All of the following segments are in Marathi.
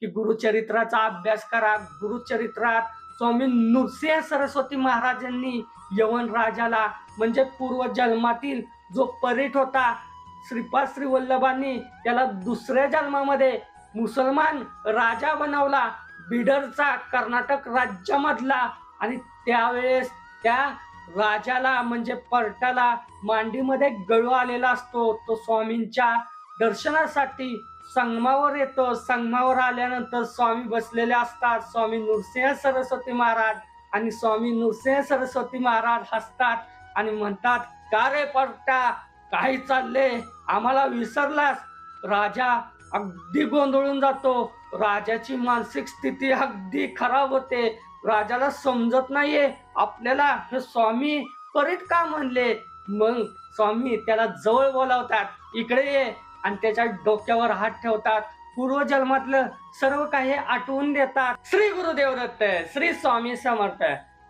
की गुरुचरित्राचा अभ्यास करा. गुरुचरित्रात स्वामी नृसिंह सरस्वती महाराजांनी यवन राजाला म्हणजे पूर्व जन्मातील जो परीठ होता श्रीपाद श्री वल्लभांनी त्याला दुसऱ्या जन्मामध्ये मुसलमान राजा बनवला. बिडरचा कर्नाटक राज्यामधला आणि त्यावेळेस त्या राजाला म्हणजे पर्टाला मांडीमध्ये गळू आलेला असतो. तो स्वामींच्या दर्शनासाठी संगमावर येतो. संगमावर आल्यानंतर स्वामी बसलेले असतात. स्वामी नृसिंह सरस्वती महाराज आणि स्वामी नृसिंह सरस्वती महाराज हसतात आणि म्हणतात का रे पट्टा काही चालले? आम्हाला विसरलास? राजा अगदी गोंधळून जातो. राजाची मानसिक स्थिती अगदी खराब होते. राजाला समजत नाहीये. आपल्याला हे स्वामी करीत का म्हणले? मग स्वामी त्याला जवळ बोलावतात इकडे ये. आणि त्याच्या डोक्यावर हात ठेवतात. पूर्वजन्मातलं सर्व काही आठवून देतात. श्री गुरुदेव दत्त श्री स्वामी समर्थ.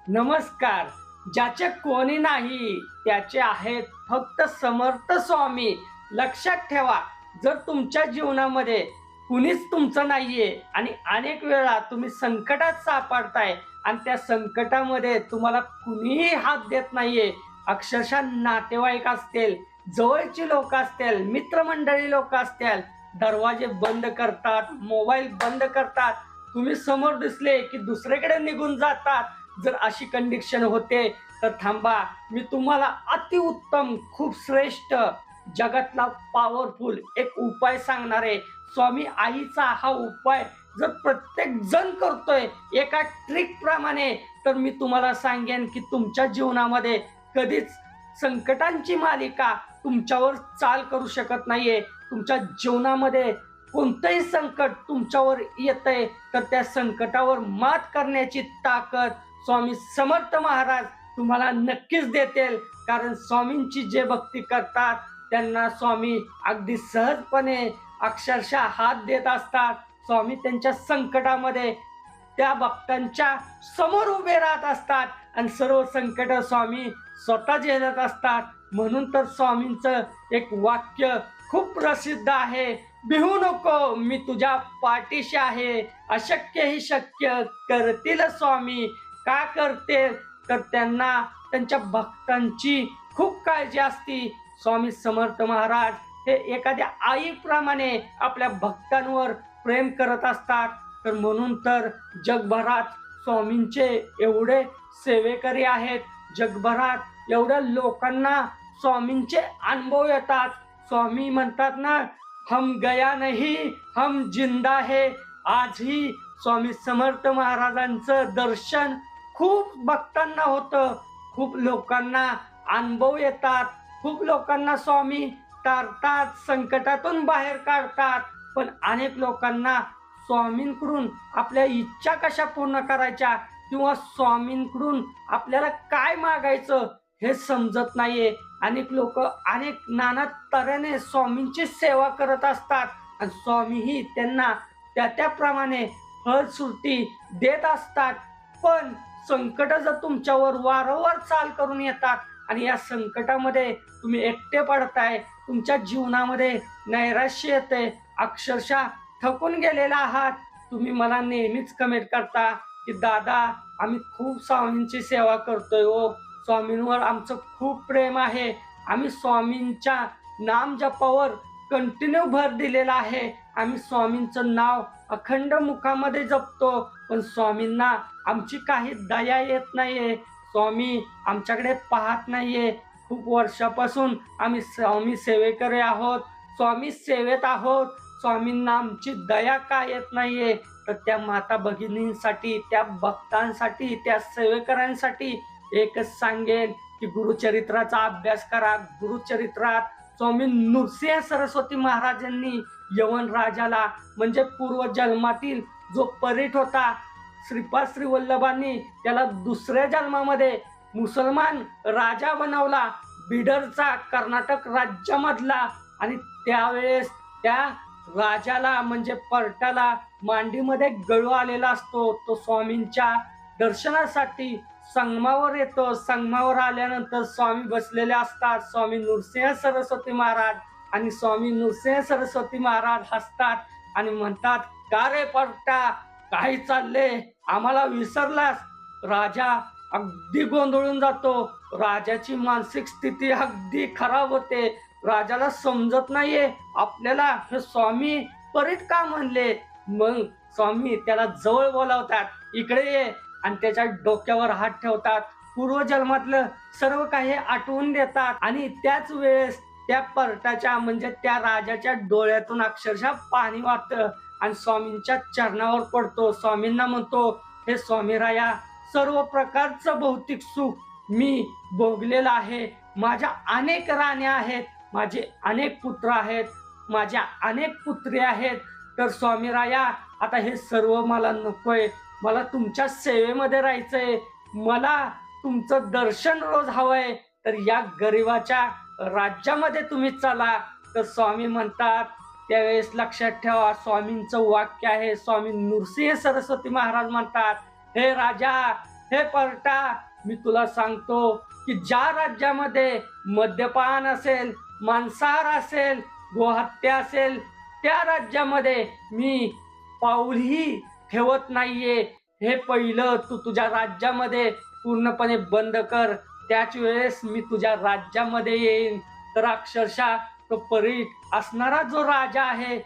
नमस्कार. ज्याचे कोणी नाही त्याचे आहेत फक्त समर्थ स्वामी. लक्षात ठेवा जर तुमच्या जीवनामध्ये कुणीच तुमचं नाहीये आणि अनेक वेळा तुम्ही संकटात सापडताय आणि त्या संकटामध्ये तुम्हाला कुणीही हात देत नाहीये अक्षरशः नातेवाईक असतील जवळची लोक असतील मित्रमंडळी लोक असतील दरवाजे बंद करतात मोबाईल बंद करतात. तुम्ही समोर दिसले की दुसरीकडे निघून जातात. जर अशी कंडिशन होते तर थांबा. मी तुम्हाला अतिउत्तम खूप श्रेष्ठ जगातला पॉवरफुल एक उपाय सांगणार आहे. स्वामी आईचा हा उपाय जर प्रत्येक जण करतोय एका ट्रिकप्रमाणे तर मी तुम्हाला सांगेन की तुमच्या जीवनामध्ये कधीच संकटांची मालिका तुमच्यावर चाल करू शकत नाहीये. तुमच्या जीवनामध्ये कोणतंही संकट तुमच्यावर येतंय तर त्या संकटावर मात करण्याची ताकद स्वामी समर्थ महाराज तुम्हाला नक्कीच देतील. कारण स्वामींची जे भक्ती करतात त्यांना स्वामी अगदी सहजपणे अक्षरशः हात देत असतात. स्वामी त्यांच्या संकटामध्ये त्या भक्तांच्या समोर उभे राहत असतात. आणि सर्व संकट स्वामी स्वतः झेलत असतात. म्हणून तर स्वामींचं एक वाक्य खूप प्रसिद्ध आहे. भिवू नको मी तुझ्या पाठीशी आहे. अशक्य ही शक्य करतील स्वामी. का करते? तर त्यांना त्यांच्या भक्तांची खूप काळजी असती. स्वामी समर्थ महाराज हे एखाद्या आईप्रमाणे आपल्या भक्तांवर प्रेम करत असतात. तर म्हणून तर जगभरात स्वामींचे एवढे सेवेकरी आहेत. जगभरात एवढ्या लोकांना स्वामींचे अनुभव येतात. स्वामी म्हणतात ना हम गया नाही हम जिंदा है. आजही स्वामी समर्थ महाराजांचं दर्शन खूप भक्तांना होतं. खूप लोकांना अनुभव येतात. खूप लोकांना स्वामी तारतात संकटातून बाहेर काढतात. पण अनेक लोकांना स्वामींकडून आपल्या इच्छा कशा पूर्ण करायच्या? किंवा स्वामींकडून आपल्याला काय मागायचं? हे समजत नाहीये. अनेक लोक अनेक नाना तऱ्हेने स्वामींची सेवा करत असतात. आणि स्वामीही त्यांना त्या त्याप्रमाणे फलश्रुती देत असतात. पण संकट जर तुमच्यावर वारंवार चाल करून येतात आणि या संकटामध्ये तुम्ही एकटे पडताय तुमच्या जीवनामध्ये नैराश्य येते अक्षरशः थकून गेलेला आहात तुम्ही मला नेहमीच कमेंट करता की दादा आम्ही खूप स्वामींची सेवा करतोय ओ स्वामींवर आमचं खूप प्रेम आहे. आम्ही स्वामींच्या नाम जपावर कंटिन्यू भर दिलेला आहे. आम्ही स्वामींचं नाव अखंड मुखामध्ये जपतो पण स्वामींना आमची काही दया येत नाहीये. स्वामी आमच्याकडे पाहत नाहीये. खूप वर्षापासून आम्ही स्वामी सेवेकरी आहोत. स्वामी सेवेत आहोत. स्वामींना आमची दया का येत नाहीये? तर त्या माता भगिनींसाठी त्या भक्तांसाठी त्या सेवेकरांसाठी एकच सांगेन की गुरुचरित्राचा अभ्यास करा. गुरुचरित्रात स्वामी नृसिंह सरस्वती महाराजांनी यवन राजाला म्हणजे पूर्व जन्मातील जो परीट होता श्रीपाद श्री वल्लभांनी त्याला दुसऱ्या जन्मामध्ये मुसलमान राजा बनवला. बिडरचा कर्नाटक राज्यामधला आणि त्यावेळेस त्या राजाला म्हणजे पर्टाला मांडीमध्ये गळू आलेला असतो. तो स्वामींच्या दर्शनासाठी संगमावर येतो. संगमावर आल्यानंतर स्वामी बसलेले असतात. स्वामी नृसिंह सरस्वती महाराज आणि स्वामी नृसिंह सरस्वती महाराज हसतात आणि म्हणतात का रे पट्टा काही चालले? आम्हाला विसरलास? राजा अगदी गोंधळून जातो. राजाची मानसिक स्थिती अगदी खराब होते. राजाला समजत नाहीये. आपल्याला हे स्वामी परत का म्हणले? मग स्वामी त्याला जवळ बोलावतात इकडे ये. आणि त्याच्या डोक्यावर हात ठेवतात. पूर्वजन्मातलं सर्व काही आठवून देतात. आणि त्याच वेळेस त्या पर्टाच्या म्हणजे त्या राजाच्या डोळ्यातून अक्षरशः पाणी वाहतं आणि स्वामींच्या चरणावर पडतो. स्वामींना म्हणतो हे स्वामीराया सर्व प्रकारचं भौतिक सुख मी भोगलेलं आहे. माझ्या अनेक राण्या आहेत माझे अनेक पुत्र आहेत माझ्या अनेक पुत्री आहेत. तर स्वामीराया आता हे सर्व मला नकोय. मला तुमच्या सेवेमध्ये राहायचंय. मला तुमचं दर्शन रोज हवंय. तर या गरिबाच्या राज्यामध्ये तुम्ही चला. तर स्वामी म्हणतात त्यावेळेस लक्षात ठेवा स्वामींचं वाक्य आहे स्वामी नृसिंह सरस्वती महाराज म्हणतात हे राजा हे पर्टा मी तुला सांगतो की ज्या राज्यामध्ये मद्यपान असेल मांसाहार असेल गोहत्या असेल त्या राज्यामध्ये मी पाऊलही ठेवत नाहीये. हे पहिलं तू तुझ्या राज्यामध्ये पूर्णपणे बंद कर. त्याच वेळेस मी तुझ्या राज्यामध्ये येईन. तर अक्षरशः तो परी असणारा जो राजा आहे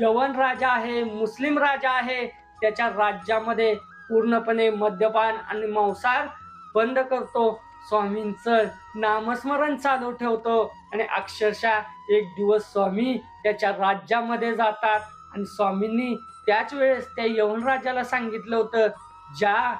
यवन राजा आहे मुस्लिम राजा आहे त्याच्या राज्यामध्ये पूर्णपणे मद्यपान आणि मांसाहार बंद करतो. स्वामींचं नामस्मरण चालू ठेवतो आणि अक्षरशः एक दिवस स्वामी त्याच्या राज्यामध्ये जातात आणि स्वामींनी त्याच वेळेस त्या यवन राजाला सांगितलं होतं ज्या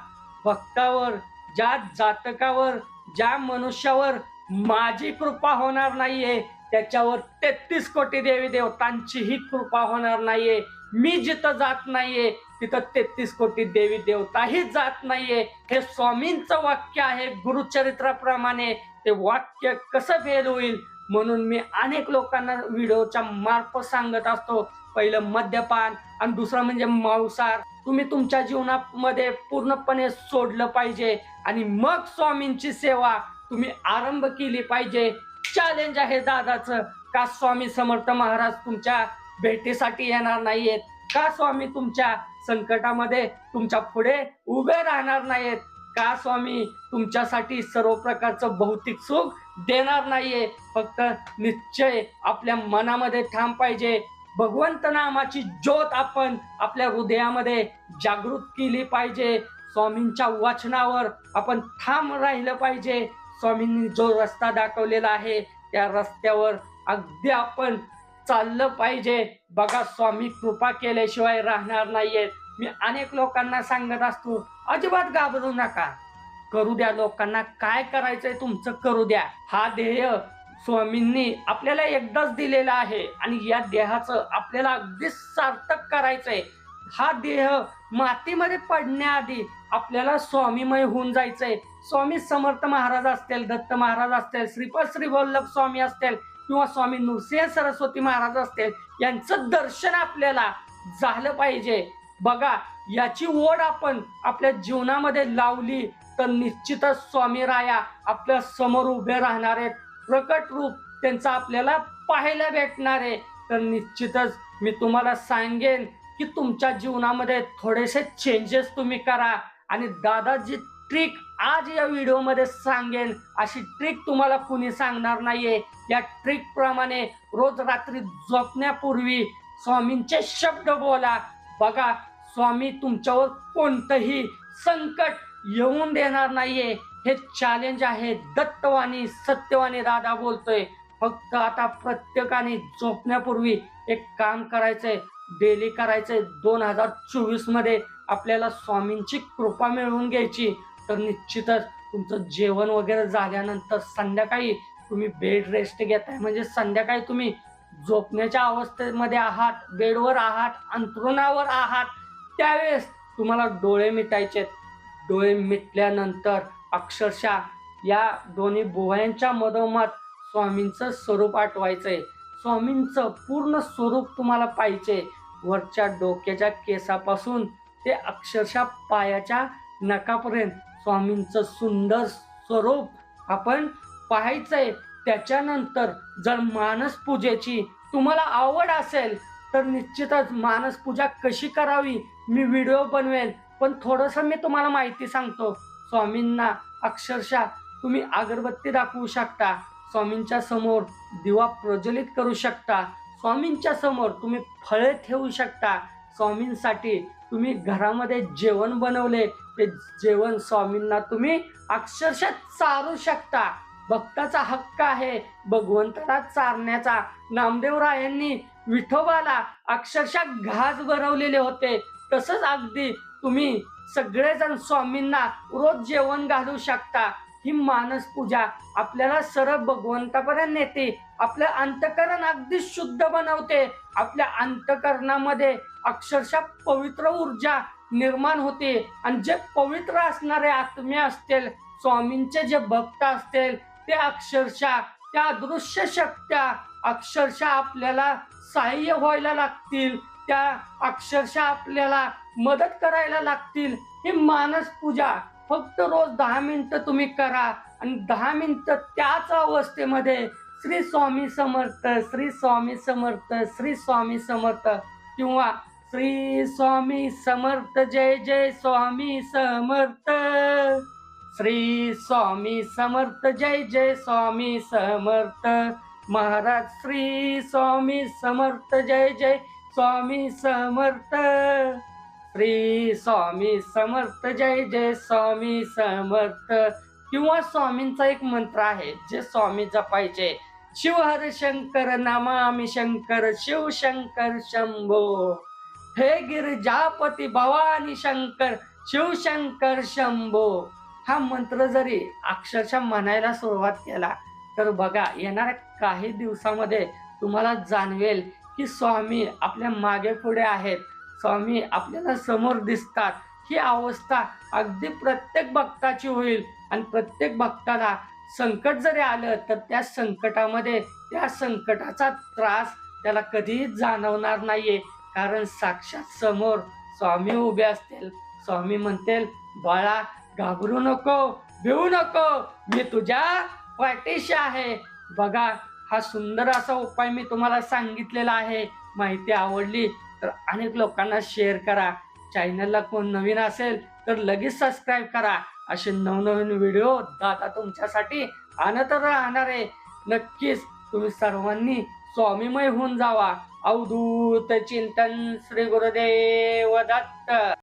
भक्तावर ज्या जातकावर ज्या मनुष्यावर माझी कृपा होणार नाहीये त्याच्यावर तेहतीस कोटी देवी देवतांचीही कृपा होणार नाहीये. मी जिथं जात नाहीये तिथं तेहतीस कोटी देवी देवताही जात नाहीये. हे स्वामींचं वाक्य आहे गुरुचरित्राप्रमाणे. ते वाक्य कसं फेल होईल? म्हणून मी अनेक लोकांना व्हिडिओच्या मार्फत सांगत असतो पहिलं मद्यपान आणि दुसरं म्हणजे मांसाहार. तुम्ही तुमच्या जीवनामध्ये पूर्णपणे सोडलं पाहिजे आणि मग स्वामींची सेवा तुम्ही आरंभ केली पाहिजे. चॅलेंज आहे दादाचं. का स्वामी समर्थ महाराज तुमच्या भेटीसाठी येणार नाहीयेत? का स्वामी तुमच्या संकटामध्ये तुमच्यापुढे उभे राहणार नाहीयेत? का स्वामी तुमच्यासाठी सर्व प्रकारचं भौतिक सुख देणार नाहीये? फक्त निश्चय आपल्या मनामध्ये ठाम पाहिजे. भगवंत नामाची ज्योत आपण आपल्या हृदयामध्ये जागृत केली पाहिजे. स्वामींच्या वचनावर आपण ठाम राहिलं पाहिजे. स्वामींनी जो रस्ता दाखवलेला आहे त्या रस्त्यावर अगदी आपण चाललं पाहिजे. बघा स्वामी कृपा केल्याशिवाय राहणार नाहीयेत. मी अनेक लोकांना सांगत असतो अजिबात घाबरू नका. करू द्या लोकांना. काय करायचंय तुमचं करू द्या. हा ध्येय स्वामींनी आपल्याला एकदाच दिलेला आहे आणि या देहाचं आपल्याला अगदी सार्थक करायचंय. हा देह मातीमध्ये पडण्याआधी आपल्याला स्वामीमय होऊन जायचंय. स्वामी समर्थ महाराज असतील दत्त महाराज असतील श्रीपद श्री वल्लभ स्वामी असतील किंवा स्वामी नृसिंह सरस्वती महाराज असतील यांचं दर्शन आपल्याला झालं पाहिजे. बघा याची ओढ आपण आपल्या जीवनामध्ये लावली तर निश्चितच स्वामी राया आपल्यासमोर उभे राहणार आहेत. प्रकट रूप त्यांचं आपल्याला पाहायला भेटणार आहे. तर निश्चितच मी तुम्हाला सांगेन की तुमच्या जीवनामध्ये थोडेसे चेंजेस तुम्ही करा आणि दादाजी ट्रिक आज या व्हिडिओमध्ये सांगेन. अशी ट्रिक तुम्हाला कुणी सांगणार नाहीये. या ट्रिकप्रमाणे रोज रात्री झोपण्यापूर्वी स्वामींचे शब्द बोला. बघा स्वामी तुमच्यावर कोणतंही संकट येऊन देणार नाहीये. हे चॅलेंज आहे. दत्तवाणी सत्यवाणी दादा बोलतोय. फक्त आता प्रत्येकाने झोपण्यापूर्वी एक काम करायचंय. डेली करायचंय. दोन हजार चोवीसमध्ये आपल्याला स्वामींची कृपा मिळवून घ्यायची. तर निश्चितच तुमचं जेवण वगैरे झाल्यानंतर संध्याकाळी तुम्ही बेड रेस्ट घेताय. म्हणजे संध्याकाळी तुम्ही झोपण्याच्या अवस्थेमध्ये आहात बेडवर आहात अंथरुणावर आहात. त्यावेळेस तुम्हाला डोळे मिटायचे डोळे मिटल्यानंतर अक्षरशः या दोन्ही बुवायांच्या मधोमध स्वामींचं स्वरूप आठवायचंय. स्वामींचं पूर्ण स्वरूप तुम्हाला पाहिजे. वरच्या डोक्याच्या केसापासून ते अक्षरशः पायाच्या नकापर्यंत स्वामींचं सुंदर स्वरूप आपण पाहायचंय. त्याच्यानंतर जर मानस पूजेची तुम्हाला आवड असेल तर निश्चितच मानस पूजा कशी करावी मी व्हिडिओ बनवेल पण थोडंसं मी तुम्हाला माहिती सांगतो. स्वामींना अक्षरशः तुम्ही अगरबत्ती दाखवू शकता स्वामींच्या समोर दिवा प्रज्वलित करू शकता स्वामींच्या समोर तुम्ही फळे ठेवू शकता स्वामींसाठी तुम्ही घरामध्ये जेवण बनवले ते जेवण स्वामींना तुम्ही अक्षरशः चारू शकता. भक्ताचा हक्क आहे भगवंताला चारण्याचा. नामदेवरायांनी विठोबाला अक्षरशः घास भरवलेले होते. तसंच अगदी तुम्ही सगळेजण स्वामींना रोज जेवण घालू शकता. ही मानस पूजा आपल्याला सरळ भगवंतापर्यंत नेते. आपलं अंतकरण अगदी शुद्ध बनवते. आपल्या अंतकरणामध्ये अक्षरशः पवित्र ऊर्जा निर्माण होते. आणि जे पवित्र असणारे आत्मे असतील स्वामींचे जे भक्त असतील ते अक्षरशः त्या अदृश्य शक्त्या अक्षरशः आपल्याला सहाय्य व्हायला लागतील. त्या अक्षरशः आपल्याला मदत करायला लागतील. ही मानस पूजा. फक्त रोज दहा मिनिटं तुम्ही करा. आणि दहा मिनिटं त्याच अवस्थेमध्ये श्री स्वामी समर्थ श्री स्वामी समर्थ श्री स्वामी समर्थ किंवा श्री स्वामी समर्थ जय जय स्वामी समर्थ. श्री स्वामी समर्थ जय जय स्वामी समर्थ. महाराज श्री स्वामी समर्थ जय जय स्वामी समर्थ श्री स्वामी समर्थ जय जय स्वामी समर्थ. किंवा स्वामींचा एक मंत्र आहे जे स्वामी जपायचे. शिव हर शंकर नमामि शंकर शिव शंकर शंभो. हे गिरिजापती भवानी शंकर शिवशंकर शंभो. हा मंत्र जरी अक्षरशः म्हणायला सुरुवात केला तर बघा येणाऱ्या काही दिवसामध्ये तुम्हाला जाणवेल की स्वामी आपल्या मागे पुढे आहेत. स्वामी आपल्याला समोर दिसतात. ही अवस्था अगदी प्रत्येक भक्ताची होईल. आणि प्रत्येक भक्ताला संकट जरी आलं तर त्या संकटामध्ये त्या संकटाचा त्रास त्याला कधीही जाणवणार नाहीये. कारण साक्षात समोर स्वामी उभे असतील. स्वामी म्हणतील बाळा घाबरू नको भिवू नको. मी तुझ्या पाठीशी आहे. बघा हा सुंदर असा उपाय मी तुम्हाला सांगितलेला आहे. माहिती आवडली तर अनेक लोकांना शेअर करा. चॅनलला कोण नवीन असेल तर लगेच सबस्क्राईब करा. असे नवनवीन व्हिडिओ दादा तुमच्यासाठी आणत राहणार आहे. नक्कीच तुम्ही सर्वांनी स्वामीमय होऊन जावा. अवधूत चिंतन श्री गुरुदेव दत्त.